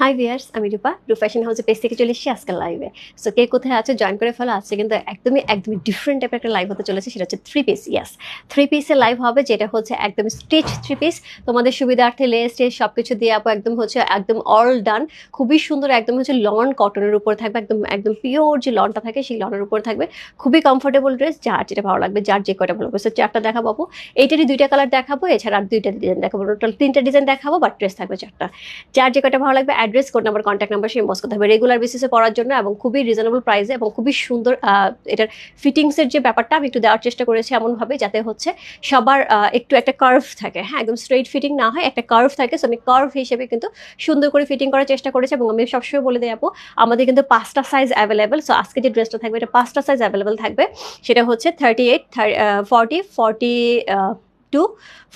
High viewers আমি রূপা। রূপ fashion হাউসে পেজ থেকে চলে এসেছি আজকাল লাইভে সো কে কোথায় আছে জয়েন করে ফেলো। আছে কিন্তু একদমই একদমই ডিফারেন্ট টাইপের একটা লাইভ হতে চলেছে। সেটা হচ্ছে থ্রি পিস ইয়াস থ্রি পিসের লাইভ হবে যেটা হচ্ছে একদম স্টিচ থ্রি পিস তোমাদের সুবিধার্থে লেস টেস সব কিছু দিয়ে আপু একদম হচ্ছে, একদম অল ডান খুবই সুন্দর একদম হচ্ছে লন কটনের উপর থাকবে। একদম একদম পিওর যে লনটা থাকে, সেই লনের উপর থাকবে। খুবই কমফোর্টেবল ড্রেস যার যেটা ভালো লাগবে, যার যে কয়টা ভালো লাগবে। সো চারটা দেখাবো আপু। এইটারই দুইটা কালার দেখাবো, এছাড়া আর দুইটা ডিজাইন দেখাবো। টোটাল তিনটা ডিজাইন দেখাবো বাট ড্রেস থাকবে চারটা। যার যে কয়টা ভালো লাগবে address code number contact number সেই বস করতে হবে রেগুলার বেসিসে পড়ার জন্য এবং খুবই রিজনেবল প্রাইসে এবং খুবই সুন্দর এটার ফিটিংসের যে ব্যাপারটা আমি একটু দেওয়ার চেষ্টা করেছি এমনভাবে যাতে হচ্ছে সবার একটু একটা কার্ভ থাকে। হ্যাঁ একদম স্ট্রেট ফিটিং না হয়, একটা কার্ভ থাকে। সো আমি কার্ভ হিসেবে কিন্তু সুন্দর করে ফিটিং করার চেষ্টা করেছি এবং আমি সবসময় বলে দেবো আমাদের কিন্তু পাঁচটা সাইজ অ্যাভেলেবেল সো আজকে যে ড্রেসটা থাকবে, এটা পাঁচটা সাইজ অ্যাভেলেবেল থাকবে। সেটা হচ্ছে thirty eight forty forty two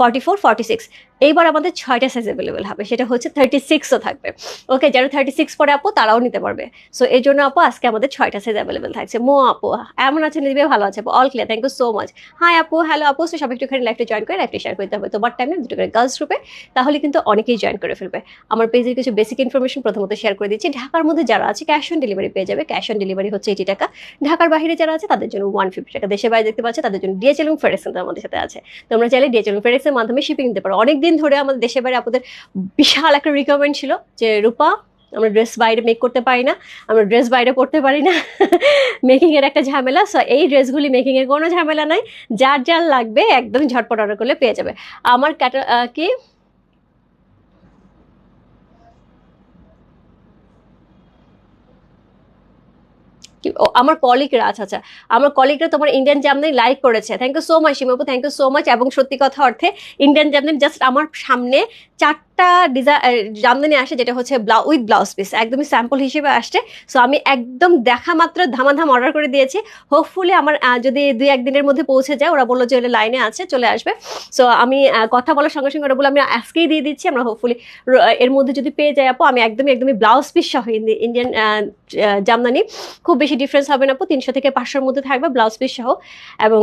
forty four forty six এইবার আমাদের ছয়টা সাইজ অ্যাভেলেবেল হবে, সেটা হচ্ছে থার্টি সিক্সও থাকবে। ওকে যারা থার্টি সিক্স পরে আপু, তারাও নিতে পারবে। সো এই জন্য আপু, আজকে আমাদের ছয়টা সাইজ অ্যাভেলেবেল থাকছে। মো আপু এমন আছে নিবে ভালো আছে all clear thank you so much hi আপু হ্যালো আপু সব একটুখানি লাইফটা জয়েন করে লাইফটা শেয়ার করতে হবে। তোমার টাইমে দুটো করে গার্লস গ্রুপে তাহলে কিন্তু অনেকেই জয়েন করে ফেলবে। আমার পেজের কিছু বেসিক ইনফরমেশন প্রথমত শেয়ার করে দিচ্ছি। ঢাকার মধ্যে যারা আছে ক্যাশ অন ডেলিভারি পেয়ে যাবে। ক্যাশ অন ডেলিভারি হচ্ছে এইটি টাকা। ঢাকার বাইরে যারা আছে, তাদের জন্য ওয়ান ফিফটি টাকা। দেশে বাইরে দেখতে পাচ্ছে, তাদের জন্য ডিএচএল এবং ফেডেক্স আমাদের সাথে আছে। তোমরা চাইলে ডিএচএল এবং ফেডেক্সের মাধ্যমে শিপিং দিতে পারো। অনেক দিন ধরে আমাদের দেশের বাইরে আপনাদের বিশাল একটা রিকোয়ারমেন্ট ছিল যে, রূপা, আমরা ড্রেস বাইরে মেক করতে পারি না, আমরা ড্রেস বাইরে পড়তে পারি না। মেকিংয়ের একটা ঝামেলা সো এই ড্রেসগুলি মেকিংয়ের কোনো ঝামেলা নাই। যার যার লাগবে একদম ঝটপট অর্ডার করলে পেয়ে যাবে। আমার ক্যাটা কি? আমার কলিগরা আচ্ছা আচ্ছা আমার কলিগরা তোমার ইন্ডিয়ান জামদানি লাইক করেছে। থ্যাংক ইউ সো মাচ সীমাপু থ্যাংক ইউ সো মাচ এবং সত্যি কথা অর্থে ইন্ডিয়ান জামদানি জাস্ট আমার সামনে চারটা ডিজাইন জামদানি আসে যেটা হচ্ছে ব্লাউ উইথ ব্লাউজ পিস একদমই স্যাম্পল হিসেবে আসছে। সো আমি একদম দেখা মাত্র ধামাধাম অর্ডার করে দিয়েছি। হোপফুলি আমার যদি দুই একদিনের মধ্যে পৌঁছে যায়, ওরা বলল যে লাইনে আছে, চলে আসবে। সো আমি কথা বলার সঙ্গে সঙ্গে ওরা বলে আমি আজকেই দিয়ে দিচ্ছি, আমরা হোপফুলি এর মধ্যে যদি পেয়ে যাই আপু, আমি একদমই একদমই ব্লাউজ পিস সহ ইন্ডিয়ান জামদানি। খুব বেশি ডিফারেন্স হবে না আপু, তিনশো থেকে পাঁচশোর মধ্যে থাকবে ব্লাউজ পিস সহ। এবং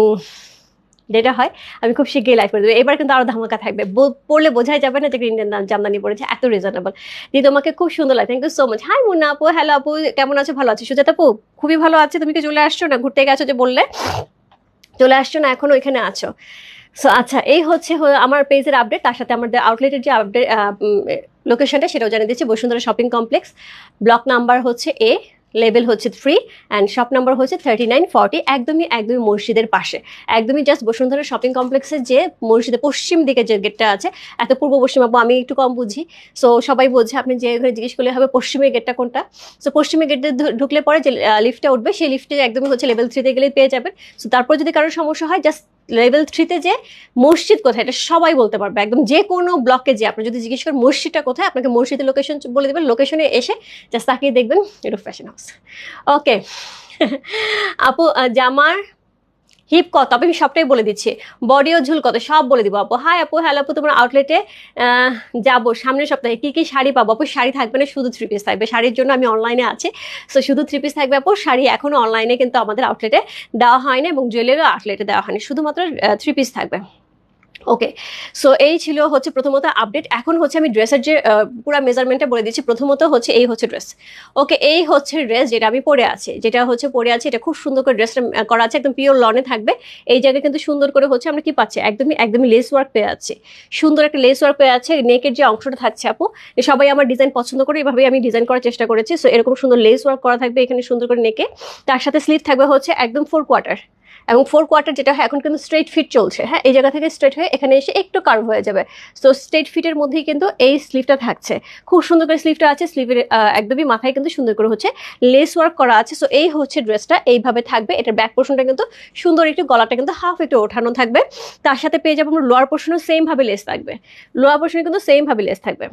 যেটা হয়, আমি খুব শিগগিরই লাইভ করে দেবো। এবার কিন্তু আরও ধামাকা থাকবে। পড়লে বোঝাই যাবে না যে ইন্ডিয়ান জামদানি পড়েছে, এত রিজনেবল দিয়ে তোমাকে খুব সুন্দর লাগে। Thank you so much hi Munna আপু। হ্যালো আপু। কেমন আছো? ভালো আছো। সুজাতা আপু, খুবই ভালো আছে। তুমি কি চলে আসছো না? ঘুরতে গেছো যে বললে? চলে আসছো না? এখনও ওইখানে আছো। সো আচ্ছা এই হচ্ছে আমার পেজের আপডেট তার সাথে আমাদের আউটলেটের যে আপডেট লোকেশনটা সেটাও জানিয়ে দিচ্ছি। Bashundhara shopping complex block number হচ্ছে এ লেভেল হচ্ছে থ্রি অ্যান্ড শপ নাম্বার হচ্ছে থার্টি নাইন ফর্টি একদমই একদমই মসজিদের পাশে। একদমই জাস্ট বসুন্ধরা শপিং কমপ্লেক্সের যে মসজিদের পশ্চিম দিকে যে গেটটা আছে, এত পূর্ব পশ্চিম, আপু, আমি একটু কম বুঝি। সো সবাই বোঝে আপনি যে ঘরে জিজ্ঞেস করলে হবে পশ্চিমের গেটটা কোনটা? সো পশ্চিমের গেটে ঢুকলে পরে যে লিফটটা উঠবে, সেই লিফটে একদমই হচ্ছে লেভেল থ্রিতে গেলে পেয়ে যাবেন। সো তারপর যদি কারোর সমস্যা হয় জাস্ট লেভেল থ্রিতে যে মসজিদ কোথায়, এটা সবাই বলতে পারবে। একদম যে কোনো ব্লকে যে, আপনি যদি জিজ্ঞেস করেন মসজিদটা কোথায়, আপনাকে মসজিদের লোকেশন বলে দেবেন লোকেশনে এসে জাস্ট তাকিয়ে দেখবেন, এটা ফ্যাশন হাউস ওকে আপু জামার হিপ কত আপু আমি সবটাই বলে দিচ্ছি। বডিও ঝুল কত সব বলে দিব। আপু, হাই আপু হ্যালো আপু, তোমার আউটলেটে যাব সামনের সপ্তাহে। কি কি শাড়ি পাবো? আপু, শাড়ি থাকবে না, শুধু থ্রি পিস থাকবে। শাড়ির জন্য আমি অনলাইনে আছি। সো শুধু থ্রি পিস থাকবে আপু। শাড়ি এখনও অনলাইনে কিন্তু আমাদের আউটলেটে দেওয়া হয় না এবং জুয়েলারিও আউটলেটে দেওয়া হয়নি। শুধুমাত্র থ্রি পিস থাকবে। ওকে সো এই ছিল হচ্ছে প্রথমত আপডেট এখন হচ্ছে আমি ড্রেসের যে পুরো মেজারমেন্টটা বলে দিচ্ছি। প্রথমত হচ্ছে এই হচ্ছে ড্রেস ওকে এই হচ্ছে ড্রেস যেটা আমি পরে আছি। যেটা হচ্ছে পরে আছে, এটা খুব সুন্দর করে ড্রেসটা করা আছে। একদম পিওর লনে থাকবে। এই জায়গায় কিন্তু সুন্দর করে হচ্ছে আমরা কি পাচ্ছি? একদমই একদমই লেস ওয়ার্ক পেয়ে আছি সুন্দর একটা লেস ওয়ার্ক পেয়ে আছে নেকের যে অংশটা থাকছে, আপু সবাই আমার ডিজাইন পছন্দ করে, এভাবেই আমি ডিজাইন করার চেষ্টা করেছি। সো এরকম সুন্দর লেস ওয়ার্ক করা থাকবে এখানে সুন্দর করে নেকে তার সাথে স্লিভ থাকবে হচ্ছে একদম ফোর কোয়ার্টার এবং ফোর কোয়ার্টার যেটা হয়, এখন কিন্তু স্ট্রেট ফিট চলছে। হ্যাঁ এই জায়গা থেকে স্ট্রেট হয়ে এখানে এসে একটু কার্ভ হয়ে যাবে। সো স্ট্রেট ফিটের মধ্যেই কিন্তু এই স্লিভটা থাকছে। খুব সুন্দর করে স্লিভটা আছে স্লিভের একদমই মাথায় কিন্তু সুন্দর করে হচ্ছে লেস ওয়ার্ক করা আছে। সো এই হচ্ছে ড্রেসটা এইভাবে থাকবে। এটার ব্যাক পোর্শনটা কিন্তু সুন্দর একটু, গলাটা কিন্তু হাফ একটু ওঠানো থাকবে। তার সাথে পেয়ে যাব আমরা লোয়ার পোর্শনও সেম ভাবে লেস থাকবে। লোয়ার পোর্শনে কিন্তু সেম ভাবে লেস থাকবে।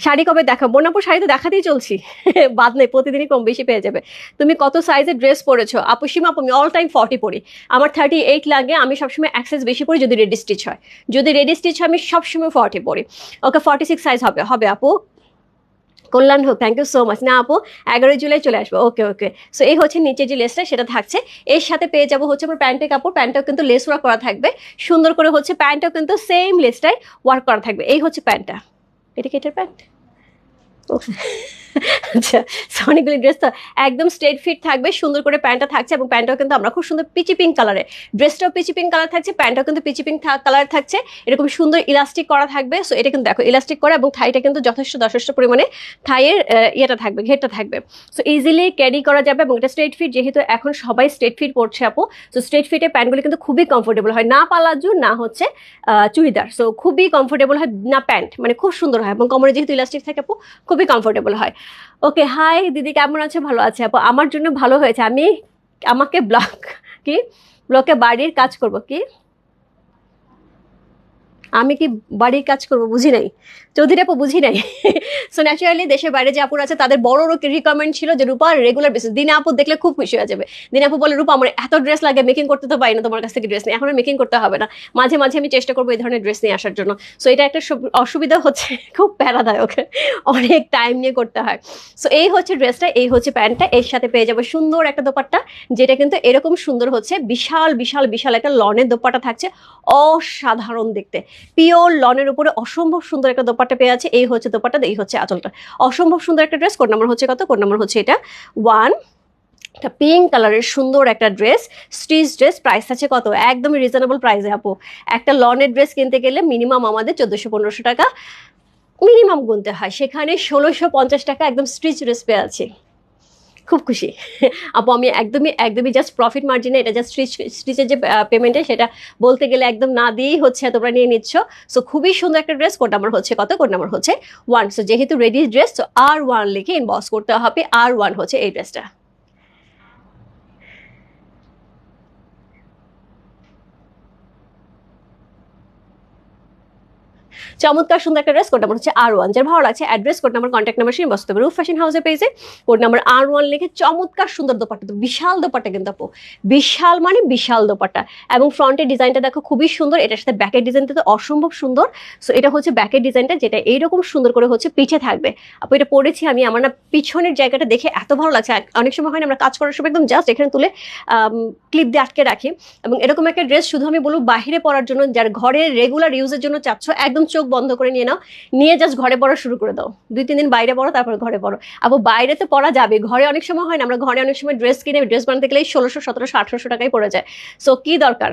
শাড়ি কবে দেখাবো? বোনাপুর শাড়ি তো দেখাতেই চলছি। বাদ নেই, প্রতিদিনই কম বেশি পেয়ে যাবে। তুমি কত সাইজের ড্রেস পরেছো? আপু, সীমা আপু, আমি অল টাইম ফর্টি পরি। আমার থার্টি এইট লাগে, আমি সবসময় অ্যাক্সেস বেশি পরি যদি রেডি স্টিচ হয়। যদি রেডি স্টিচ হয়, আমি সবসময় ফর্টি পরি। ওকে ফর্টি সিক্স সাইজ হবে হবে আপু। কল্যাণ হোক থ্যাংক ইউ সো মাচ না আপু, এগারোই জুলাই চলে আসব ওকে ওকে সো এই হচ্ছে নিচে যে লেসটা সেটা থাকছে। এর সাথে পেয়ে যাব হচ্ছে আমার প্যান্টের কাপড়। প্যান্টটাও কিন্তু লেস ওয়ার্ক করা থাকবে। সুন্দর করে হচ্ছে প্যান্টটাও কিন্তু সেম লেসটাই ওয়ার্ক করা থাকবে। এই হচ্ছে প্যান্টটা এটার প্যান্ট আচ্ছা ড্রেস তো একদম স্ট্রেট ফিট থাকবে, সুন্দর করে প্যান্টটা থাকছে এবং প্যান্টটাও কিন্তু আমরা খুব সুন্দর পিচি পিঙ্ক কালারে ড্রেসটাও পিচি পিঙ্ক কালার থাকছে, প্যান্টটাও কিন্তু পিচি পিঙ্ক কালার থাকছে। এরকম সুন্দর ইলাস্টিক করা থাকবে সো এটা কিন্তু দেখো ইলাস্টিক করা এবং থাইটা কিন্তু যথেষ্ট যথেষ্ট পরিমাণে থাইয়ের ইয়েটা থাকবে, ঘেরটা থাকবে। সো ইজিলি ক্যারি করা যাবে এবং এটা স্ট্রেট ফিট যেহেতু এখন সবাই স্ট্রেট ফিট পড়ছে আপু সো স্ট্রেট ফিটে প্যান্টগুলি কিন্তু খুবই কমফোর্টেবল হয়, না পালাজু, না হচ্ছে চুড়িদার। সো খুবই কমফোর্টেবল হয়, না প্যান্ট মানে খুব সুন্দর হয় এবং কোমরে যেহেতু ইলাস্টিক থাকে আপু খুবই কমফোর্টেবল হয়। ওকে হাই দিদি কেমন আছে? ভালো আছে? আপু, আমার জন্য ভালো হয়েছে। আমি আমাকে ব্লক কি? ব্লকে বাড়ির কাজ করব, কি? আমি কি বাড়ির কাজ করব? বুঝি নাই। চৌধুরী আপু বুঝি নাই? সো ন্যাচারালি দেশের বাইরে যে আপুর আছে, তাদের বড় রিকমেন্ড ছিল যে রূপা রেগুলার বেসিস দিনে আপু দেখলে খুব খুশি হয়ে যাবে। দিনে আপু বলে, রূপা, আমার এত ড্রেস লাগে মেকিং করতে তো পারি না তোমার কাছ থেকে ড্রেস নিয়ে এখন মেকিং করতে হবে না। মাঝে মাঝে আমি চেষ্টা করব এই ধরনের ড্রেস নিয়ে আসার জন্য। সো এটা একটা অসুবিধা হচ্ছে, খুব প্যারাদায়ক। অনেক টাইম নিয়ে করতে হয়। সো এই হচ্ছে ড্রেসটা এই হচ্ছে প্যান্টটা। এর সাথে পেয়ে যাবে সুন্দর একটা দোপাট্টা, যেটা কিন্তু এরকম সুন্দর হচ্ছে। বিশাল বিশাল বিশাল একটা লনের দোপাট্টা থাকছে। অসাধারণ দেখতে। পিওর লনের উপরে অসম্ভব সুন্দর একটা দোপাট্টা পেয়ে আছে এই হচ্ছে দোপাট্টা, এই হচ্ছে আঁচলটা। অসম্ভব সুন্দর একটা ড্রেস কোড নাম্বার হচ্ছে কত? কোড নাম্বার হচ্ছে এটা ওয়ান একটা পিঙ্ক কালারের সুন্দর একটা ড্রেস স্টিচ ড্রেস প্রাইস আছে কত? একদমই রিজনেবল প্রাইসে আপু। একটা লনের ড্রেস কিনতে গেলে মিনিমাম আমাদের চোদ্দোশো পনেরোশো টাকা মিনিমাম গুনতে হয়। সেখানে ষোলোশো পঞ্চাশ টাকা একদম স্টিচ ড্রেস পেয়ে আছি খুব খুশি। আপু, আমি একদমই একদমই জাস্ট প্রফিট মার্জিনে এটা জাস্ট স্টিচ স্টিচের যে পেমেন্টে সেটা বলতে গেলে একদম না দিয়েই হচ্ছে তোমরা নিয়ে নিচ্ছ। সো খুবই সুন্দর একটা ড্রেস কোড নাম্বার হচ্ছে কত? কোড নাম্বার হচ্ছে ওয়ান সো যেহেতু রেডি ড্রেস তো আর ওয়ান লিখে ইনবক্স করতে হবে। আর ওয়ান হচ্ছে এই ড্রেসটা চমৎকার সুন্দর একটা ড্রেস কোড নাম্বার হচ্ছে আর ওয়ান যার ভালো লাগছে address code number contact number সেই বসতে হবে রুফ ফ্যাশন হাউসে পেয়েছে কোড নাম্বার আর ওয়ান লিখে চমৎকার সুন্দর দোপাট্টা, তো বিশাল দোপাট্টা কিন্তু আপু। বিশাল মানে বিশাল দোপাট্টা। এবং ফ্রন্টের ডিজাইনটা দেখো খুবই সুন্দর, এটার সাথে ব্যাকের ডিজাইনটা তো অসম্ভব সুন্দর। সো এটা হচ্ছে ব্যাকের ডিজাইনটা যেটা এইরকম সুন্দর করে হচ্ছে পিছে থাকবে। আপু, এটা পড়েছি আমি, আমার না পিছনের জায়গাটা দেখে এত ভালো লাগছে। অনেক সময় হয় না, আমরা কাজ করার সময় একদম জাস্ট এখানে তুলে ক্লিপ দিয়ে আটকে রাখি। এবং এরকম একটা ড্রেস শুধু আমি বলব বাইরে পরার জন্য, যার ঘরে রেগুলার ইউজের জন্য চাচ্ছ, একদম চোখ বন্ধ করে নিয়ে নাও। নিয়ে জাস্ট ঘরে পড়া শুরু করে দাও। দুই, তিন দিন বাইরে পড়ো, তারপর ঘরে পড়ো। আবার বাইরে তো পড়া যাবে। ঘরে অনেক সময় হয় না, আমরা ঘরে অনেক সময় ড্রেস কিনে ড্রেস বানাতে গেলেই ষোলোশো, সতেরোশো, আঠারোশো টাকায় পড়ে যায়। সো কি দরকার?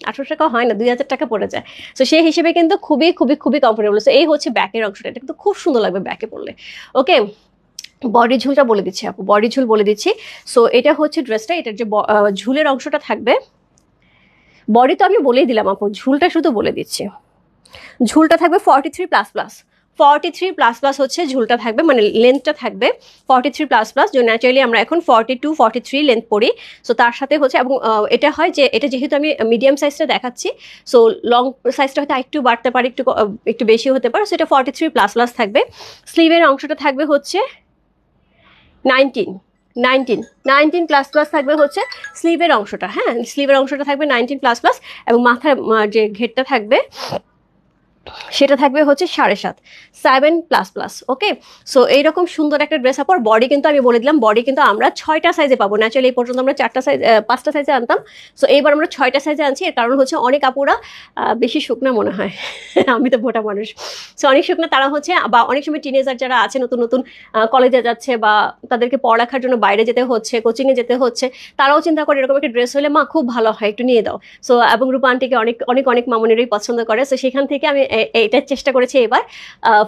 আঠারোশো টাকা হয় না, দুই হাজার টাকা পড়ে যায়। সো সেই হিসেবে কিন্তু খুবই খুবই খুবই কমফোর্টেবল সো এই হচ্ছে ব্যাকের অংশটা। এটা কিন্তু খুব সুন্দর লাগবে ব্যাকে পড়লে। ওকে বডি ঝুলটা বলে দিচ্ছি আপু। বডি ঝুল বলে দিচ্ছি। সো এটা হচ্ছে ড্রেসটা এটার যে ঝুলের অংশটা থাকবে। বডি তো আমি বলেই দিলাম আপু। ঝুলটা শুধু বলে দিচ্ছি। ঝুলটা থাকবে forty three plus plus forty three plus plus হচ্ছে ঝুলটা থাকবে মানে লেন্থটা থাকবে ফর্টি থ্রি প্লাস প্লাস যে ন্যাচারালি আমরা এখন forty two forty three length পড়ি। সো তার সাথে হচ্ছে, এবং এটা হয় যে, এটা যেহেতু আমি মিডিয়াম সাইজটা দেখাচ্ছি সো লং সাইজটা হয়তো একটু বাড়তে পারে, একটু একটু বেশি হতে পারে সো এটা ফর্টি থ্রি প্লাস প্লাস থাকবে। স্লিভের অংশটা থাকবে হচ্ছে nineteen nineteen nineteen plus plus থাকবে হচ্ছে স্লিভের অংশটা হ্যাঁ? স্লিভের অংশটা থাকবে নাইনটিন প্লাস প্লাস এবং মাথার যে ঘেরটা থাকবে সেটা থাকবে হচ্ছে সাড়ে সাত seven plus plus okay so এইরকম সুন্দর একটা ড্রেস আপর বডি কিন্তু আমি বলে দিলাম বডি কিন্তু আমরা ছয়টা সাইজে পাবো। ন্যাচারালি এই পর্যন্ত আমরা চারটা সাইজ পাঁচটা সাইজে আনতাম। সো এইবার আমরা ছয়টা সাইজে আনছি। এর কারণ হচ্ছে অনেক আপুরা বেশি শুকনা মনে হয়। আমি তো ভোটা মানুষ। সো অনেক শুকনা তারা হচ্ছে, বা অনেক সময় টিনেজার যারা আছে, নতুন নতুন কলেজে যাচ্ছে, বা তাদেরকে পড়ালেখার জন্য বাইরে যেতে হচ্ছে কোচিংয়ে যেতে হচ্ছে, তারাও চিন্তা করে এরকম একটা ড্রেস হলে, মা, খুব ভালো হয়, একটু নিয়ে দাও। সো এবং রূপা আন্টিকে অনেক অনেক অনেক মামনেরই পছন্দ করে। সো সেখান থেকে আমি এ- এইটার চেষ্টা করেছি এবার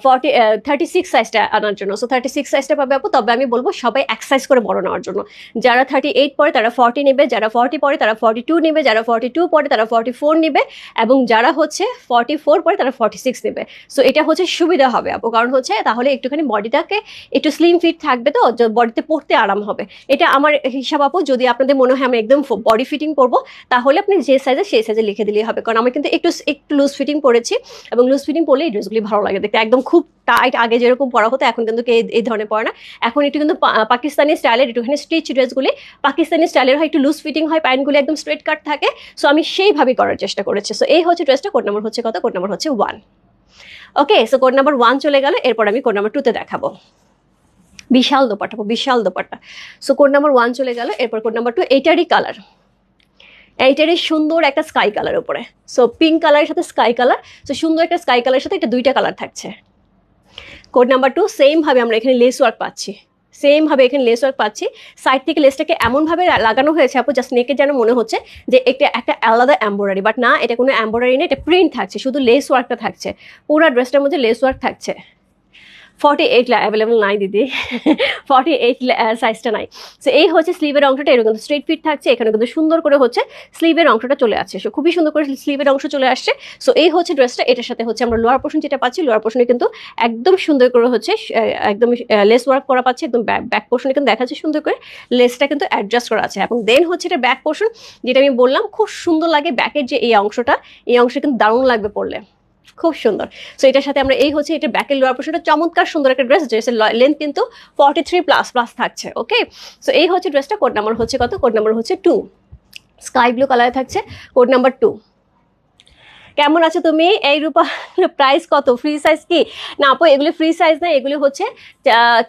ফর্টি থার্টি সিক্স সাইজটা আনার জন্য। সো থার্টি সিক্স সাইজটা পাবে আপু, তবে আমি বলব সবাই এক সাইজ করে বড় নেওয়ার জন্য। যারা থার্টি এইট পরে, তারা ফর্টি নেবে, যারা ফর্টি পরে, তারা ফর্টি টু নেবে, যারা ফর্টি টু পরে, তারা ফর্টি ফোর নেবে, এবং যারা হচ্ছে ফর্টি ফোর পরে, তারা ফর্টি সিক্স নেবে। সো এটা হচ্ছে সুবিধা হবে আপু, কারণ হচ্ছে তাহলে একটুখানি বডিটাকে একটু স্লিম ফিট থাকবে তো বডিতে পড়তে আরাম হবে। এটা আমার হিসাব আপু, যদি আপনাদের মনে হয় আমি একদম বডি ফিটিং করব, তাহলে আপনি যে সাইজে সেই সাইজে লিখে দিলেই হবে। কারণ আমি কিন্তু একটু একটু লুজ ফিটিং পরেছি এবং লুজ ফিটিং পরলে এই ড্রেসগুলি ভালো লাগে। দেখতে একদম খুব টাইট আগে যেরকম পরা হতো, এখন কিন্তু এই ধরনের পরে না। এখন একটু কিন্তু পাকিস্তানি স্টাইলের একটুখানি স্টিচ ড্রেসগুলি পাকিস্তানি স্টাইলের হয় একটু লুজ ফিটিং হয় প্যান্টগুলি একদম স্ট্রেট কাট থাকে। সো আমি সেইভাবেই করার চেষ্টা করেছি। সো এই হচ্ছে ড্রেসটা কোড নম্বর হচ্ছে কত? কোড নাম্বার হচ্ছে one okay so code number one চলে গেল। এরপর আমি কোড নাম্বার টুতে দেখাবো। বিশাল দোপাট্টা বিশাল dupatta. So code number one চলে গেল। এরপর কোড নাম্বার টু এইটারই কালার এইটারই সুন্দর একটা স্কাই কালার উপরে। সো পিঙ্ক কালারের সাথে স্কাই কালার সো সুন্দর একটা স্কাই কালারের সাথে এটা দুইটা কালার থাকছে। কোড নাম্বার টু সেমভাবে আমরা এখানে লেস ওয়ার্ক পাচ্ছি। সেমভাবে এখানে লেস ওয়ার্ক পাচ্ছি। সাইড থেকে লেসটাকে এমনভাবে লাগানো হয়েছে, আপু জাস্ট নেকে যেন মনে হচ্ছে যে এটা একটা আলাদা এম্ব্রয়ডারি বাট না, এটা কোনো এম্ব্রয়ডারি না, এটা প্রিন্ট থাকছে, শুধু লেস ওয়ার্কটা থাকছে। পুরো ড্রেসটার মধ্যে লেস ওয়ার্ক থাকছে। ফর্টি এইট অ্যাভেলেবল নাই, দিদি। ফর্টি এইট সাইজটা নাই। সো এই হচ্ছে স্লিভের অংশটা, এরকম স্ট্রেট ফিট থাকছে, এখানে কিন্তু সুন্দর করে হচ্ছে স্লিভের অংশটা চলে আসছে। সো খুবই সুন্দর করে স্লিভের অংশ চলে আসছে। সো এই হচ্ছে ড্রেসটা এটার সাথে হচ্ছে আমরা লোয়ার পোর্শন যেটা পাচ্ছি লোয়ার পোর্শনে কিন্তু একদম সুন্দর করে হচ্ছে একদম লেস ওয়ার্ক করা পাচ্ছে, একদম ব্যাক পোর্শনে কিন্তু দেখা যাচ্ছে সুন্দর করে লেসটা কিন্তু অ্যাডজাস্ট করা আছে। এবং দেন হচ্ছে এটা ব্যাক পোর্শন যেটা আমি বললাম, খুব সুন্দর লাগে ব্যাকের যে এই অংশটা, এই অংশ কিন্তু দারুণ লাগবে পড়লে খুব সুন্দর। সো এটার সাথে আমরা এই হচ্ছে এটা ব্যাকের লোয়ার পোর্শনটা চমৎকার সুন্দর একটা ড্রেস ড্রেসের লেন্থ কিন্তু ফর্টি থ্রি প্লাস প্লাস থাকছে ওকে সো এই হচ্ছে ড্রেসটা কোড নাম্বার হচ্ছে কত? কোড নাম্বার হচ্ছে টু স্কাই ব্লু কালারে থাকছে কোড নাম্বার টু কেমন আছো তুমি? এই রূপা প্রাইস কত? ফ্রি সাইজ কি? না, আপু, এগুলি ফ্রি সাইজ না, এগুলি হচ্ছে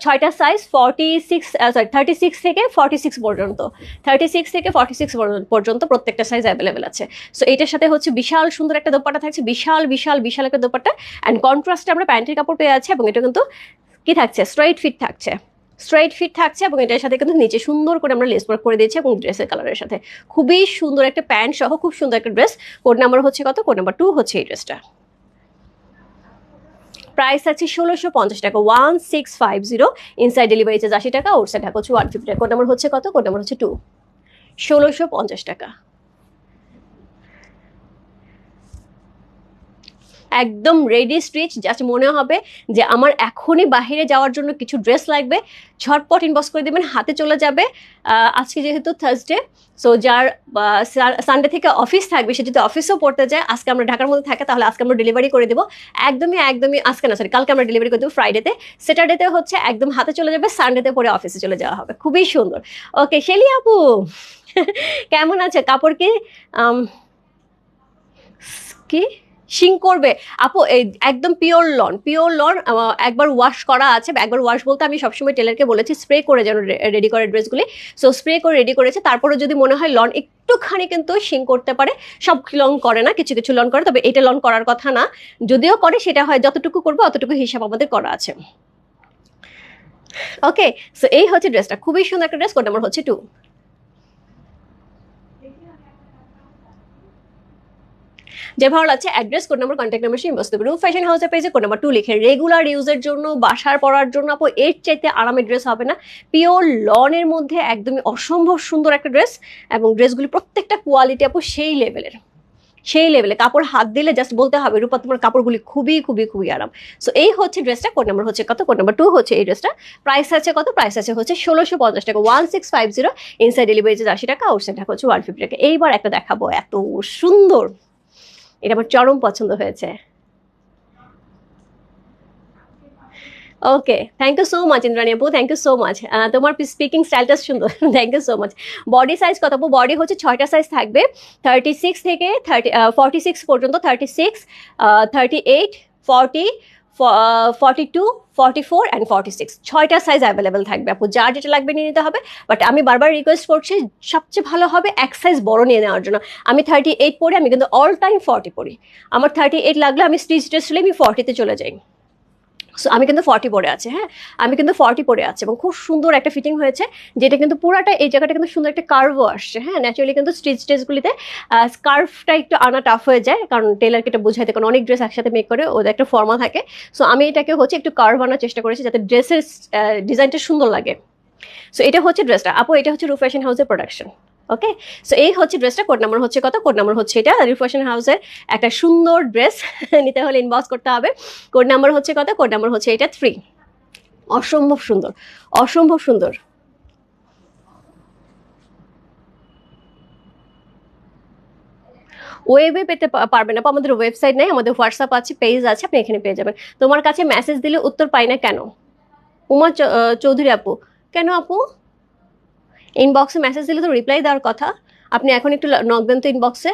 ছয়টা size forty six sorry thirty six থেকে ফর্টি সিক্স পর্যন্ত। থার্টি সিক্স থেকে ফর্টি সিক্স পর্যন্ত প্রত্যেকটা সাইজ অ্যাভেলেবেল আছে। সো এটার সাথে হচ্ছে বিশাল সুন্দর একটা দোপাট্টা থাকছে, বিশাল বিশাল বিশাল একটা দোপাটা অ্যান্ড কন্ট্রাস্টে আমরা প্যান্টের কাপড় পেয়ে যাচ্ছি এবং এটা কিন্তু কি থাকছে? স্ট্রাইট ফিট থাকছে। স্ট্রাইট ফিট থাকছে এবং এটার সাথে কিন্তু নিচে সুন্দর করে আমরা লেস ওয়ার্ক করে দিয়েছি এবং ড্রেসের কালারের সাথে। খুবই সুন্দর একটা প্যান্ট সহ খুব সুন্দর একটা ড্রেস কোড নাম্বার হচ্ছে কত? কোড নাম্বার টু হচ্ছে এই ড্রেসটা প্রাইস আছে ষোলোশো পঞ্চাশ টাকা। One six five zero inside delivery charge আশি টাকা আউটসাইড টাকা হচ্ছে ওয়ান ফিফটি টাকা। কোড নাম্বার হচ্ছে কত? কোড নাম্বার হচ্ছে টু ষোলোশো পঞ্চাশ টাকা। একদম রেডি স্ট্রিচ জাস্ট মনে হবে যে আমার এখনই বাইরে যাওয়ার জন্য কিছু ড্রেস লাগবে। ঝটপট ইনবক্স করে দেবেন, হাতে চলে যাবে। আজকে যেহেতু থার্সডে সো যার সানডে থেকে অফিস থাকবে, সে যদি অফিসেও পড়তে যায়, আজকে আমরা ঢাকার মধ্যে থাকে, তাহলে আজকে আমরা ডেলিভারি করে দেবো। একদমই একদমই, আজকে না সরি কালকে আমরা ডেলিভারি করে দেবো ফ্রাইডেতে স্যাটারডেতে হচ্ছে একদম হাতে চলে যাবে সানডেতে পরে অফিসে চলে যাওয়া হবে। খুবই সুন্দর। ওকে শেলি আপু, কেমন আছে? কাপড় কি কি? শিং করবে। আপু একদম পিওর লন পিওর লন একবার ওয়াশ করা আছে, একবার ওয়াশ বলতে আমি সবসময় টেলারকে বলেছি স্প্রে করে যেন রেডি করে ড্রেসগুলি সো স্প্রে করে রেডি করেছে। তারপরে যদি মনে হয় লন একটুখানি কিন্তু শিং করতে পারে, সব লন করে না, কিছু কিছু লন করে, তবে এটা লন করার কথা না। যদিও করে, সেটা হয় যতটুকু করব, অতটুকু হিসাব আমাদের করা আছে। ওকে সো এই হচ্ছে ড্রেসটা খুবই সুন্দর একটা ড্রেস কোড নাম্বার হচ্ছে টু যে ভালো লাগছে address code number contact number সেই বস্তু রূপ ফ্যাশন হাউসের পেজে কোড নাম্বার টু লিখে রেগুলার ইউজের জন্য বাসার পরার জন্য, আপু, এর চাইতে আরামের ড্রেস হবে না। পিওর লনের মধ্যে একদমই অসম্ভব সুন্দর একটা ড্রেস এবং ড্রেসগুলি প্রত্যেকটা কোয়ালিটি আপু সেই লেভেলের সেই লেভেলে কাপড় হাত দিলে জাস্ট বলতে হবে, রূপা, তোমার কাপড়গুলি খুবই খুবই খুবই আরাম। সো এই হচ্ছে ড্রেসটা কোড নাম্বার হচ্ছে কত? কোড নাম্বার টু হচ্ছে এই ড্রেসটা প্রাইস আছে কত? প্রাইস আছে হচ্ছে ষোলোশো পঞ্চাশ টাকা। One six five zero inside delivery charge আশি টাকা আউটসাইড টাকা হচ্ছে ওয়ান ফিফটি টাকা। এইবার একটা দেখাবো, এত সুন্দর। এটা আমার চরম পছন্দ হয়েছে। Okay thank you so much Indrani আপু থ্যাংক ইউ সো মাচ তোমার স্পিকিং স্টাইলটা সুন্দর thank you so much body size কত আপু? বডি হচ্ছে ছয়টা সাইজ থাকবে থার্টি সিক্স থেকে থার্টি ফর্টি সিক্স পর্যন্ত thirty six thirty eight forty forty two forty four and forty six ছয়টা সাইজ অ্যাভেলেবেল থাকবে আপু। যার যেটা লাগবে নিয়ে নিতে হবে। বাট আমি বারবার রিকোয়েস্ট করছি, সবচেয়ে ভালো হবে এক সাইজ বড় নিয়ে নেওয়ার জন্য। আমি থার্টি এইট পড়ি, আমি কিন্তু অল টাইম ফর্টি পড়ি। আমার থার্টি এইট লাগলে আমি স্টিচ ড্রেস আমি ফর্টিতে চলে যাই। সো আমি কিন্তু ফর্টি পরে আছে হ্যাঁ? আমি কিন্তু ফর্টি পরে আছে এবং খুব সুন্দর একটা ফিটিং হয়েছে, যেটা কিন্তু পুরাটা এই জায়গাটা কিন্তু সুন্দর একটা কার্ভও আসছে হ্যাঁ? ন্যাচুরালি কিন্তু স্টিচ ড্রেসগুলিতে স্কার্ফটা একটু আনা টাফ হয়ে যায়, কারণ টেলারকে এটা বোঝাইতে, কারণ অনেক ড্রেস একসাথে মেক করে, ওদের একটা ফর্মা থাকে। সো আমি এটাকে হচ্ছে একটু কার্ভ আনার চেষ্টা করেছি যাতে ড্রেসের ডিজাইনটা সুন্দর লাগে। সো এটা হচ্ছে ড্রেসটা আপু, এটা হচ্ছে রু ফ্যাশন হাউসের প্রোডাকশন ওকে সো এই হচ্ছে ড্রেসটা কোড নাম্বার হচ্ছে কত? কোড নাম্বার হচ্ছে এটা রু ফ্যাশন হাউসের একটা সুন্দর ড্রেস নিতে হলে ইনবক্স করতে হবে। কোড নাম্বার হচ্ছে কত? কোড নাম্বার হচ্ছে এটা থ্রি অসম্ভব সুন্দর। অসম্ভব সুন্দর। ওয়েবে পেতে পারবেন আপু আমাদের ওয়েবসাইট নেই, আমাদের হোয়াটসঅ্যাপ আছে পেজ আছে, আপনি এখানে পেয়ে যাবেন। তোমার কাছে মেসেজ দিলে উত্তর পাই না কেন? উমা চৌধুরী আপু। কেন আপু? ইনবক্সে মেসেজ দিলে তো রিপ্লাই দেওয়ার কথা। আপনি এখন একটু নক দেন তো ইনবক্সে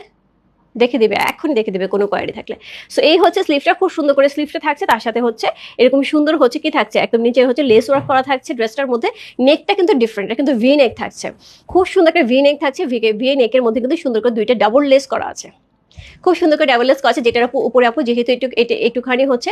দেখে দেবে এখন দেখে দেবে, কোনো কোয়ারি থাকলে। সো এই হচ্ছে স্লিভটা খুব সুন্দর করে স্লিভটা থাকছে, তার সাথে হচ্ছে এরকম সুন্দর হচ্ছে কি থাকছে? একদম নিচে হচ্ছে লেস ওয়ার্ক করা থাকছে ড্রেসটার মধ্যে। নেকটা কিন্তু ডিফারেন্ট কিন্তু ভি নেক থাকছে। খুব সুন্দর করে ভি নেক থাকছে ভি ভি নেকের মধ্যে কিন্তু সুন্দর করে দুইটা ডাবল লেস করা আছে। খুব সুন্দর করে ডাবল লেস করা আছে, যেটার উপরে আপু যেহেতু একটু, এটা, একটুখানি হচ্ছে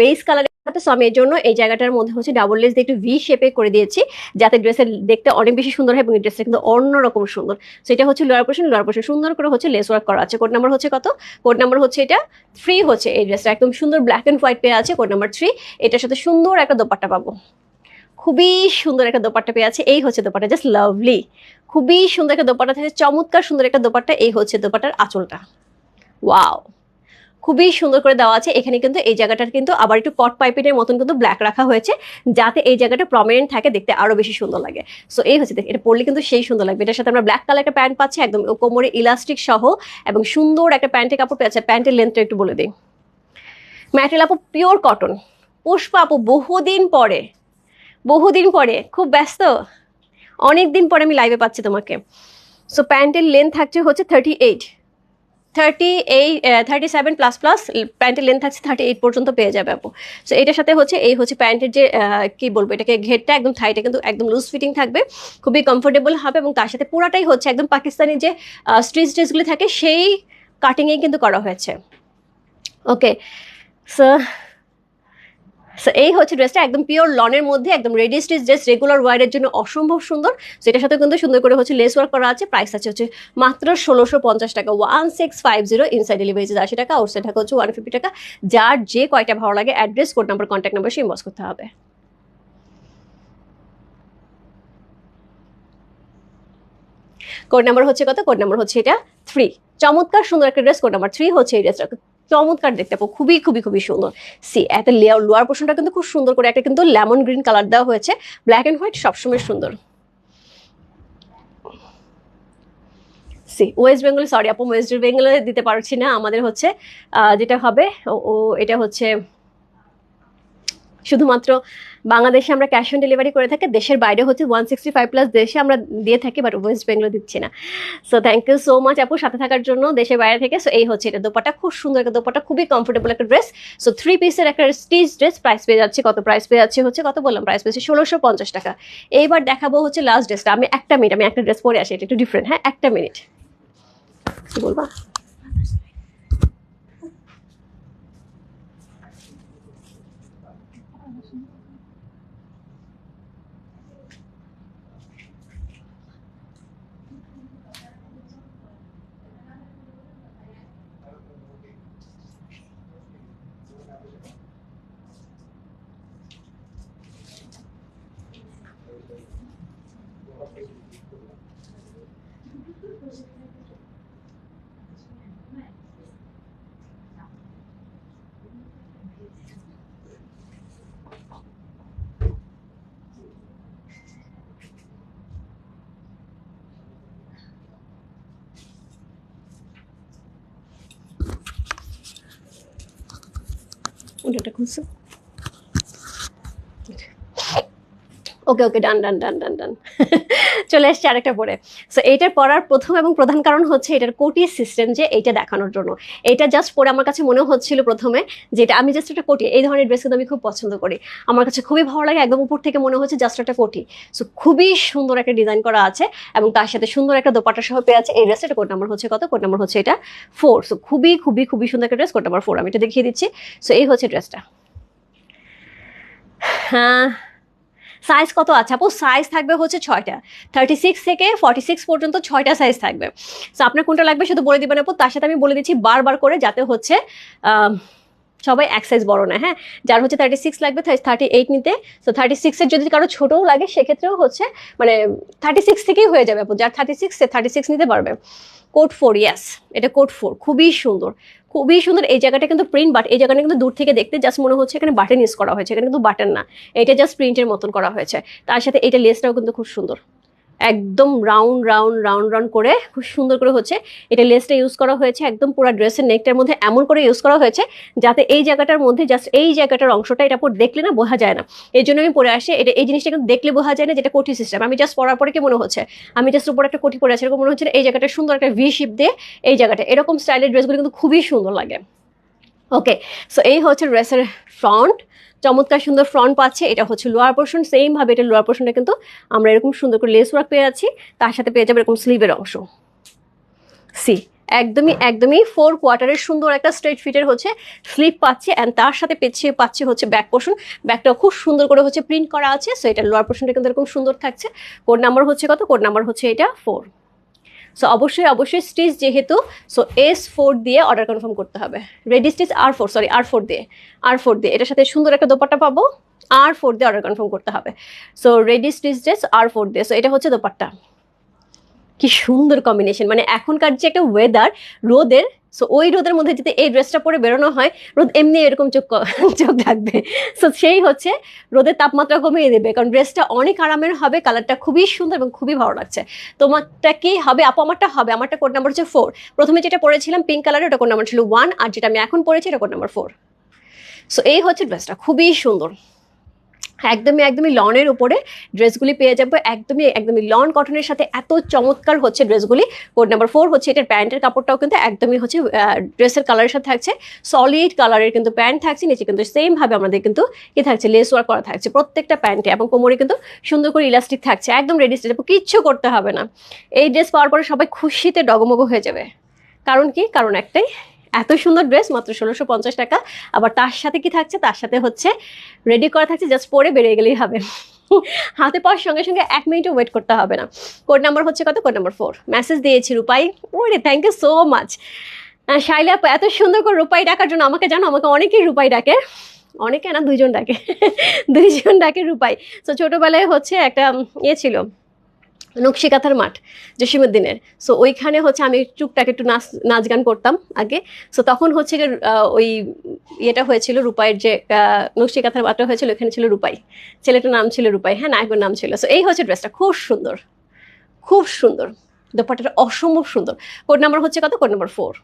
বেস কালারের সাথে সো এর জন্য এই জায়গাটার মধ্যে হচ্ছে ডাবল লেস দিয়ে একটু ভি শেপে করে দিয়েছি, যাতে ড্রেসের দেখতে অনেক বেশি সুন্দর হয় এবং ড্রেসটা কিন্তু অন্যরকম সুন্দর। সেটা হচ্ছে লোয়ার পোর্শন লোয়ার পোর্শন সুন্দর করে হচ্ছে লেস ওয়ার্ক করা আছে। কোড নাম্বার হচ্ছে কত? কোড নাম্বার হচ্ছে এটা থ্রি হচ্ছে এই ড্রেসটা একদম সুন্দর ব্ল্যাক অ্যান্ড হোয়াইট পেয়ে আছে কোড নাম্বার থ্রি এটার সাথে সুন্দর একটা দোপাট্টা পাবো। খুবই সুন্দর একটা দোপাট্টা পেয়ে আছে। এই হচ্ছে দোপাট্টা জাস্ট লাভলি খুবই সুন্দর একটা দোপাট্টা থাকে চমৎকার সুন্দর একটা দোপাট্টা, এই হচ্ছে দোপাট্টার আঁচলটা। ওয়াও খুবই সুন্দর করে দেওয়া আছে। এখানে কিন্তু এই জায়গাটার কিন্তু আবার একটু কট পাইপিনের মতন কিন্তু ব্ল্যাক রাখা হয়েছে, যাতে এই জায়গাটা প্রমিনেন্ট থাকে, দেখতে আরও বেশি সুন্দর লাগে। সো এই হচ্ছে এটা পরলে কিন্তু সেই সুন্দর লাগবে। এটার সাথে আমরা ব্ল্যাক কালার একটা প্যান্ট পাচ্ছি, একদম কোমরে ইলাস্টিক সহ, এবং সুন্দর একটা প্যান্টের কাপড় পেয়েছে প্যান্টের লেন্থটা একটু বলে দিই। ম্যাটেরিয়াল আপু পিওর কটন পুষ্পা আপু, বহুদিন পরে বহুদিন পরে, খুব ব্যস্ত। অনেক দিন পরে আমি লাইভে পাচ্ছি তোমাকে। সো প্যান্টের লেন্থ থাকছে হচ্ছে thirty eight thirty eight thirty seven plus plus প্যান্টের লেন্থ থাকছে থার্টি এইট পর্যন্ত পেয়ে যাবে আপু। সো এটার সাথে হচ্ছে, এই হচ্ছে প্যান্টের যে কি বলব, এটাকে ঘেরটা একদম থাইটা কিন্তু একদম লুজ ফিটিং থাকবে। খুবই কমফোর্টেবল হবে এবং তার সাথে পুরাটাই হচ্ছে একদম পাকিস্তানি যে স্ট্রিচ ড্রেসগুলি থাকে, সেই কাটিংয়েই কিন্তু করা হয়েছে। ওকে সো সো এই হচ্ছে ড্রেসটা একদম পিওর লনের মধ্যে, একদম রেডি স্টিচ ড্রেস রেগুলার ওয়ারের জন্য অসম্ভব সুন্দর। So, এটার সাথে কিন্তু সুন্দর করে হচ্ছে লেস ওয়ার্ক করা আছে। প্রাইস আছে হচ্ছে মাত্র ষোলোশো পঞ্চাশ টাকা। One six five zero inside delivery charge আশি টাকা আউটসাইড টাকা হচ্ছে ওয়ান ফিফটি টাকা। যার যে কয়টা ভালো লাগে address code number contact number সে ইনবক্স করতে হবে। কোড নাম্বার হচ্ছে কত? কোড নাম্বার হচ্ছে এটা থ্রি চমৎকার সুন্দর একটা ড্রেস কোড নাম্বার থ্রি হচ্ছে এই ড্রেসটা চমৎকার দেখতে পাবো। খুবই খুবই খুবই সুন্দর। সি একটা লেয়ার পোর্শনটা কিন্তু খুব সুন্দর করে একটা কিন্তু লেমন গ্রিন কালার দেওয়া হয়েছে। ব্ল্যাক অ্যান্ড হোয়াইট সবসময় সুন্দর। সি ওয়েস্ট বেঙ্গল সরি আপু ওয়েস্ট বেঙ্গলে দিতে পারছি না। আমাদের হচ্ছে যেটা হবে ও, এটা হচ্ছে শুধুমাত্র বাংলাদেশে আমরা ক্যাশ অন ডেলিভারি করে থাকি, দেশের বাইরে হচ্ছে ওয়ান সিক্সটি ফাইভ প্লাস দেশে আমরা দিয়ে থাকি বাট ওয়েস্ট বেঙ্গলে দিচ্ছি না। So thank you so much আপু সাথে থাকার জন্য দেশের বাইরে থেকে। সো এই হচ্ছে এটা দোপাটা, খুব সুন্দর একটা দোপাটা, খুবই কমফোর্টেবল একটা ড্রেস সো থ্রি পিসের একটা স্টিচ ড্রেস প্রাইস পেয়ে যাচ্ছে, কত প্রাইস পেয়ে যাচ্ছে হচ্ছে, কত বললাম প্রাইস পেয়েছে? ষোলোশো পঞ্চাশ টাকা। এইবার দেখাবো হচ্ছে লাস্ট ড্রেসটা আমি একটা মিনিট আমি একটা ড্রেস পরে আসি, এটা একটু ডিফারেন্ট হ্যাঁ? একটা মিনিট কি বলবা ওটা খুলছো ওকে ওকে ডান ডান ডান ডান ডান চলে এসছে আরেকটা পরে সো এইটার পড়ার প্রথম এবং প্রধান কারণ হচ্ছে এটার কোটি সিস্টেম যে এইটা দেখানোর জন্য। এটা জাস্ট পরে আমার কাছে মনে হচ্ছিল প্রথমে যেটা আমি জাস্ট একটা কোটি এই ধরনের ড্রেস কিন্তু আমি খুব পছন্দ করি। আমার কাছে খুবই ভালো লাগে, একদম উপর থেকে মনে হচ্ছে জাস্ট একটা কোটি সো খুবই সুন্দর একটা ডিজাইন করা আছে এবং তার সাথে সুন্দর একটা দোপাটা সহ পেয়ে আছে। এই ড্রেসটা কোড নাম্বার হচ্ছে কত? কোড নাম্বার হচ্ছে এটা ফোর সো খুবই খুবই খুবই সুন্দর একটা ড্রেস কোড নাম্বার ফোর আমি এটা দেখিয়ে দিচ্ছি। সো এই হচ্ছে ড্রেসটা হ্যাঁ সাইজ কত আছে? আপু সাইজ থাকবে হচ্ছে ছয়টা। থার্টি সিক্স থেকে ফর্টি সিক্স পর্যন্ত ছয়টা সাইজ থাকবে। সো আপনার কোনটা লাগবে শুধু বলে দিবেন আপু। তার সাথে আমি বলে দিচ্ছি বারবার করে যাতে হচ্ছে সবাই এক সাইজ বড় না হ্যাঁ? যার হচ্ছে থার্টি সিক্স লাগবে থার্টি এইট নিতে। সো থার্টি সিক্সের যদি কারও ছোটও লাগে, সেক্ষেত্রেও হচ্ছে মানে থার্টি সিক্স থেকেই হয়ে যাবে আপু। যার থার্টি সিক্স সে থার্টি সিক্স নিতে পারবে। কোড ফোর ইয়াস এটা কোট ফোর, খুবই সুন্দর। খুবই সুন্দর এই জায়গাটা কিন্তু প্রিন্ট বাট এই জায়গাটা কিন্তু দূর থেকে দেখতে জাস্ট মনে হচ্ছে এখানে বাটন ইউজ করা হয়েছে। এখানে কিন্তু বাটন না, এটা জাস্ট প্রিন্টের মতন করা হয়েছে। তার সাথে এটা লেসটাও কিন্তু খুব সুন্দর। একদম রাউন্ড রাউন্ড রাউন্ড রাউন্ড করে খুব সুন্দর করে হচ্ছে এটা লেসটা ইউজ করা হয়েছে, একদম পুরো ড্রেসের নেকটার মধ্যে এমন করে ইউজ করা হয়েছে যাতে এই জায়গাটার মধ্যে জাস্ট এই জায়গাটার অংশটা এটা পর দেখলে না বোঝা যায় না। এই জন্য আমি পরে আসি, এটা এই জিনিসটা কিন্তু দেখলে বোঝা যায় না যেটা কোটি সিস্টেম আমি জাস্ট পরার পরে কি মনে হচ্ছে? আমি জাস্ট উপরে একটা কোটি পরে আছি, এরকম মনে হচ্ছে এই জায়গাটা সুন্দর একটা ভি শিপ দিয়ে এই জায়গাটা। এরকম স্টাইলের ড্রেসগুলো কিন্তু খুবই সুন্দর লাগে। ওকে সো এই হচ্ছে ড্রেসের ফ্রন্ট চমৎকার সুন্দর ফ্রন্ট পাচ্ছে, এটা হচ্ছে লোয়ার পোর্শন সেম ভাবে এটা লোয়ার পোর্শনটা কিন্তু আমরা এরকম সুন্দর করে লেস ওয়ার্ক পেয়ে যাচ্ছি, তার সাথে পেয়ে যাব এরকম স্লিভের অংশ। সি একদমই একদমই ফোর কোয়ার্টারের সুন্দর একটা স্ট্রেট ফিটের হচ্ছে স্লিপ পাচ্ছে অ্যান্ড তার সাথে পেছিয়ে পাচ্ছে হচ্ছে ব্যাক পোর্শন ব্যাকটা খুব সুন্দর করে হচ্ছে প্রিন্ট করা আছে সো এটা লোয়ার পোর্শনটা কিন্তু এরকম সুন্দর থাকছে। কোড নাম্বার হচ্ছে কত? কোড নাম্বার হচ্ছে এটা ফোর সো অবশ্যই অবশ্যই স্টিচ যেহেতু সো এস ফোর দিয়ে অর্ডার কনফার্ম করতে হবে। Ready stitch R four sorry R four দিয়ে আর ফোর দিয়ে। এটার সাথে সুন্দর একটা দোপাট্টা পাবো আর ফোর দিয়ে অর্ডার কনফার্ম করতে হবে। So ready stitch dress R four দিয়ে। সো এটা হচ্ছে দোপাট্টা। কি সুন্দর কম্বিনেশন মানে এখনকার যে একটা ওয়েদার রোদের সো ওই রোদের মধ্যে যদি এই ড্রেসটা পরে বেরোনো হয়, রোদ এমনি এরকম চোখ চোখ রাখবে। সো সেই হচ্ছে রোদের তাপমাত্রা কমিয়ে দেবে। কারণ ড্রেসটা অনেক আরামের হবে কালারটা খুবই সুন্দর এবং খুবই ভালো লাগছে। তোমারটা কি হবে? আপু, আমারটা হবে। আমারটা কোড নাম্বার হচ্ছে ফোর প্রথমে যেটা পরেছিলাম পিঙ্ক কালারের ওটা কোড নাম্বার ছিল ওয়ান আর যেটা আমি এখন পরেছি, এটা কোড নাম্বার ফোর সো এই হচ্ছে ড্রেসটা খুবই সুন্দর। একদমই একদমই লনের উপরে ড্রেসগুলি পেয়ে যাব। একদমই একদমই লন কটনের সাথে এত চমৎকার হচ্ছে ড্রেসগুলি। কোড নাম্বার ফোর হচ্ছে এটার প্যান্টের কাপড়টাও কিন্তু একদমই হচ্ছে ড্রেসের কালারের সাথে থাকছে। সলিড কালারের কিন্তু প্যান্ট থাকছে, নিচে কিন্তু সেমভাবে আমাদের কিন্তু কি থাকছে, লেস ওয়ার্ক করা থাকছে প্রত্যেকটা প্যান্টে এবং কোমরে কিন্তু সুন্দর করে ইলাস্টিক থাকছে, একদম রেডি স্টেজ কিচ্ছু করতে হবে না। এই ড্রেস পাওয়ার পরে সবাই খুশিতে ডগমগ হয়ে যাবে। কারণ কি? কারণ একটাই এত সুন্দর ড্রেস মাত্র ষোলোশো পঞ্চাশ টাকা। আবার তার সাথে কি থাকছে? তার সাথে হচ্ছে রেডি করা থাকছে জাস্ট পরে বেরিয়ে গেলেই হবে। হাতে পাওয়ার সঙ্গে সঙ্গে এক মিনিটও ওয়েট করতে হবে না। কোড নাম্বার হচ্ছে কত? কোড নাম্বার ফোর মেসেজ দিয়েছি রূপাই। ওরে thank you so much Shaila এত সুন্দর করে রূপাই ডাকার জন্য আমাকে জানো, আমাকে অনেকেই রূপাই ডাকে। অনেকে না, দুইজন ডাকে। দুইজন ডাকে রূপাই। তো ছোটোবেলায় হচ্ছে একটা ইয়ে ছিল। নকশি কাঁথার মাঠ জসিমুদ্দিনের সো ওইখানে হচ্ছে আমি টুকটাক একটু নাচ নাচ গান করতাম আগে। সো তখন হচ্ছে গিয়ে, ওই ইয়েটা হয়েছিল রূপাইয়ের যে নকশিকাথার নকশি কাঁথার মাঠটা হয়েছিল ওখানে ছিল রূপাই। ছেলেটার নাম ছিল রূপাই হ্যাঁ নায়কের নাম ছিল। সো এই হচ্ছে ড্রেসটা খুব সুন্দর। খুব সুন্দর। দোপাটাটা অসম্ভব সুন্দর। কোড নাম্বার হচ্ছে কত? Code number four.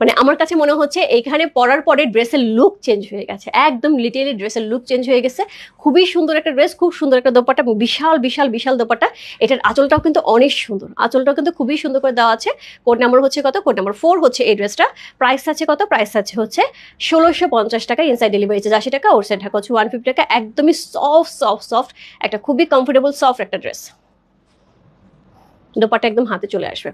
মানে আমার কাছে মনে হচ্ছে এইখানে পরার পরে ড্রেসের লুক চেঞ্জ হয়ে গেছে। একদম লিটেলি ড্রেসের লুক চেঞ্জ হয়ে গেছে। খুবই সুন্দর একটা ড্রেস খুব সুন্দর একটা দোপাটা বিশাল বিশাল বিশাল দোপাটা এটার আঁচলটাও কিন্তু অনেক সুন্দর। আঁচলটাও কিন্তু খুবই সুন্দর করে দেওয়া আছে। কোড নাম্বার হচ্ছে কত? কোড নাম্বার ফোর হচ্ছে এই ড্রেসটা প্রাইস আছে কত? প্রাইস আছে হচ্ছে ষোলোশো পঞ্চাশ টাকা ইনসাইড ডেলিভারি চার্জ আশি টাকা, ওর সাইড ঢাকা হচ্ছে ওয়ান ফিফটি টাকা। একদমই সফট সফট সফট একটা খুবই কমফোর্টেবল সফট একটা ড্রেস দোপাটা একদম হাতে চলে আসবে।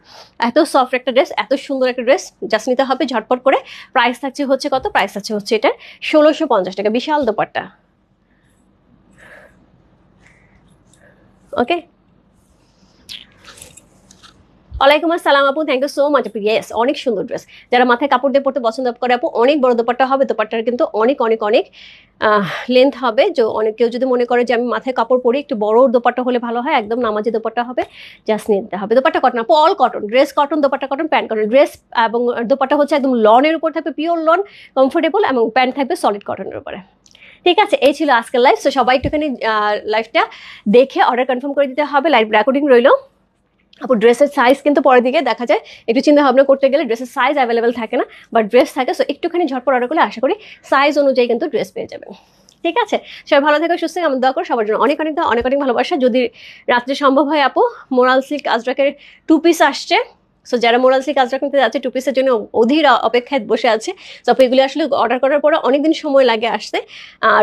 এত সফট একটা ড্রেস এত সুন্দর একটা ড্রেস জাস্ট নিতে হবে ঝটপট করে। প্রাইস থাকছে হচ্ছে কত? প্রাইস থাকছে হচ্ছে এটার ষোলোশো পঞ্চাশ টাকা, বিশাল দোপাট্টা। ওকে ওয়ালাইকুম আসসালাম আপু থ্যাংক ইউ সো মাচ আপু। ইয়েস অনেক সুন্দর ড্রেস যারা মাথায় কাপড় দিয়ে পড়তে পছন্দ করে আপু, অনেক বড় দোপাট্টা হবে। দোপাট্টার কিন্তু অনেক অনেক অনেক লেন্থ হবে। যে, অনেক কেউ যদি মনে করে যে আমি মাথায় কাপড় পরি, একটু বড় দোপাট্টা হলে ভালো হয়, একদম নামাজি দোপাট্টা হবে। জাস্ট নিতে হবে। দোপাট্টা কটন আপু all cotton dress cotton dupatta cotton pant cotton dress এবং দোপাট্টা হচ্ছে একদম লনের উপর থাকবে পিওর লন কমফোর্টেবল এবং প্যান্ট থাকবে সলিড কটনের উপরে। ঠিক আছে, এই ছিল আজকের লাইফ সো সবাই একটুখানি লাইফটা দেখে অর্ডার কনফার্ম করে দিতে হবে। লাইভ রেকর্ডিং রইল। আপু ড্রেসের সাইজ কিন্তু পরের দিকে দেখা যায়। একটু চিন্তা ভাবনা করতে গেলে ড্রেসের সাইজ অ্যাভেলেবেল থাকে না বাট ড্রেস থাকে সো একটুখানি ঝটপট অর্ডার করলে আশা করি সাইজ অনুযায়ী কিন্তু ড্রেস পেয়ে যাবেন। ঠিক আছে? সবাই ভালো থাকে, সুস্থ আমার আমি দোয়া করো, সবার জন্য অনেক অনেক অনেক অনেক ভালোবাসা। যদি রাত্রে সম্ভব হয় আপু মোরাল সিল্ক আজরাকের টু পিস আসছে সো যারা মোরাল কাজ রাখতে যাচ্ছে টু পিসের জন্য অধীর অপেক্ষায় বসে আছে। তো এগুলি আসলে অর্ডার করার পরে অনেকদিন সময় লাগে আসতে।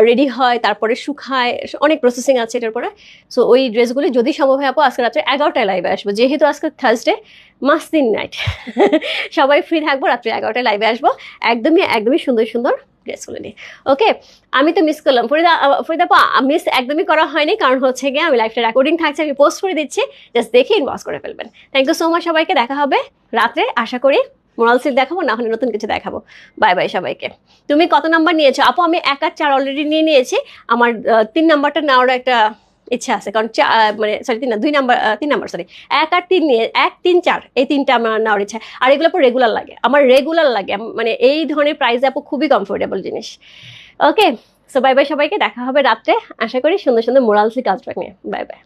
রেডি হয়, তারপরে শুকায় অনেক প্রসেসিং আছে এটার পরে। সো ওই ড্রেসগুলি যদি সম্ভব হয়, আপু, আজকে রাত্রে এগারোটায় লাইভে আসব। যেহেতু আজকে থার্সডে মাস দিন নাইট সবাই ফ্রি থাকব, রাত্রে এগারোটায় লাইভে আসব। একদমই একদমই সুন্দর সুন্দর ড্রেসগুলো ওকে আমি তো মিস করলাম। ফরিদা আহ, ফরিদা মিস একদমই করা হয়নি কারণ হচ্ছে গিয়ে আমি লাইফটা রেকর্ডিং থাকছে আমি পোস্ট করে দিচ্ছি। জাস্ট দেখে ইনবক্স করে ফেলবেন। থ্যাংক ইউ সো মাচ সবাইকে দেখা হবে রাত্রে। আশা করি মোরাল সিল দেখাবো না হলে নতুন কিছু দেখাবো। বাই বাই সবাইকে। তুমি কত নাম্বার নিয়েছো? আপু আমি এক আর চার অলরেডি নিয়ে নিয়েছি। আমার তিন নাম্বারটা নেওয়ার একটা ইচ্ছা আছে। কারণ মানে সরি তিন দুই নাম্বার তিন নাম্বার সরি এক আর তিন নিয়ে, এক, তিন, চার, এই তিনটা আমার নেওয়ার ইচ্ছা। আর এগুলো পর রেগুলার লাগে। আমার রেগুলার লাগে। মানে এই ধরনের প্রাইস আপু খুবই কমফোর্টেবল জিনিস। ওকে সো বাই বাই সবাইকে। দেখা হবে রাত্রে। আশা করি সুন্দর সুন্দর মোরালসি কাজটা নিয়ে। Bye bye